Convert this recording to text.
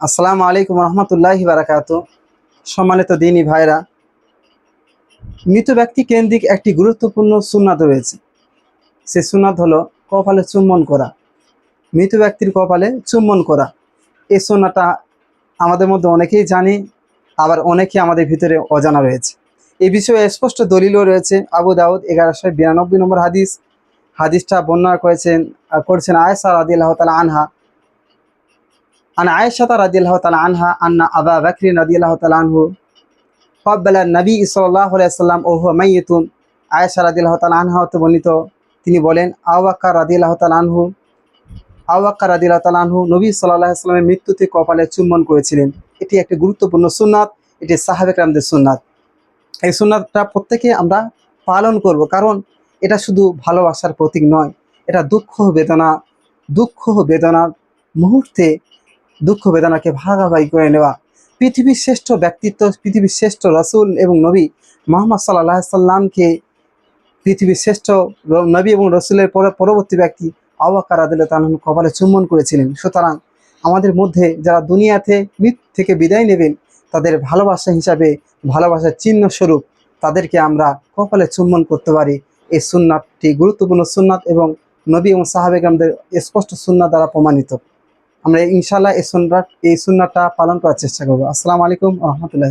আসসালামু আলাইকুম রহমতুল্লাহ বারাকাত। সম্মানিত দিনী ভাইরা, মৃত ব্যক্তি কেন্দ্রিক একটি গুরুত্বপূর্ণ সুন্নাত রয়েছে। সে সুন্নাত হলো কপালে চুম্বন করা। মৃত ব্যক্তির কপালে চুম্বন করা। এই সুন্নাটা আমাদের মধ্যে অনেকেই জানি, আবার অনেকেই আমাদের ভিতরে অজানা রয়েছে। এই বিষয়ে স্পষ্ট দলিলও রয়েছে। আবু দাউদ এগারোশো বিরানব্বই নম্বর হাদিস। হাদিসটা বর্ণনা করেছেন, করছেন আয়েসা রাদিল্লাহ তালা আনহা। আন আয়েশাতা রাদিল্লাহ তালা আনহা আন্না আবা বাকরিন রাদিল্লাহ তালা আনহু কব্বালা নবী ইসল্লাহ ও ওহ মাইয়েতুন আয়েশা রাদিল্লাহ তালা আনহা হতে বর্ণিত। তিনি বলেন আওয়াক্কা রাদিল্লাহ তালা আনহু আওয়াক্কা রাদিল্লাহ তালা আনহু নবী সাল্লাহ সাল্লামের মৃত্যুতে কপালে চুম্বন করেছিলেন। এটি একটি গুরুত্বপূর্ণ সুন্নাত, এটি সাহাবেকরামদের সুন্নাত। এই সুন্নাতটা প্রত্যেকে আমরা পালন করব, কারণ এটা শুধু ভালোবাসার প্রতীক নয়, এটা দুঃখ বেদনা দুঃখ বেদনার মুহূর্তে দুঃখ বেদনাকে ভাগাভাগি করে নেওয়া। পৃথিবীর শ্রেষ্ঠ ব্যক্তিত্ব, পৃথিবীর শ্রেষ্ঠ রসুল এবং নবী মোহাম্মদ সাল্লাহ সাল্লামকে পৃথিবীর শ্রেষ্ঠ নবী এবং রসুলের পর- পরবর্তী ব্যক্তি আওয়াকার আদিল তালন কপালে চুম্বন করেছিলেন। সুতরাং আমাদের মধ্যে যারা দুনিয়াতে মৃত থেকে বিদায় নেবেন, তাদের ভালোবাসা হিসাবে, ভালোবাসার চিহ্ন স্বরূপ তাদেরকে আমরা কপালে চুম্বন করতে পারি। এই সুন্নাতটি গুরুত্বপূর্ণ সুন্নাত এবং নবী এবং সাহাবেগামদের স্পষ্ট সুন্নাত দ্বারা প্রমাণিত। আমরা ইনশাল্লাহ এই সুন্দর এই সুন্নাটা পালন করার চেষ্টা করব। আসসালামু আলাইকুম রহমতুল্লাহ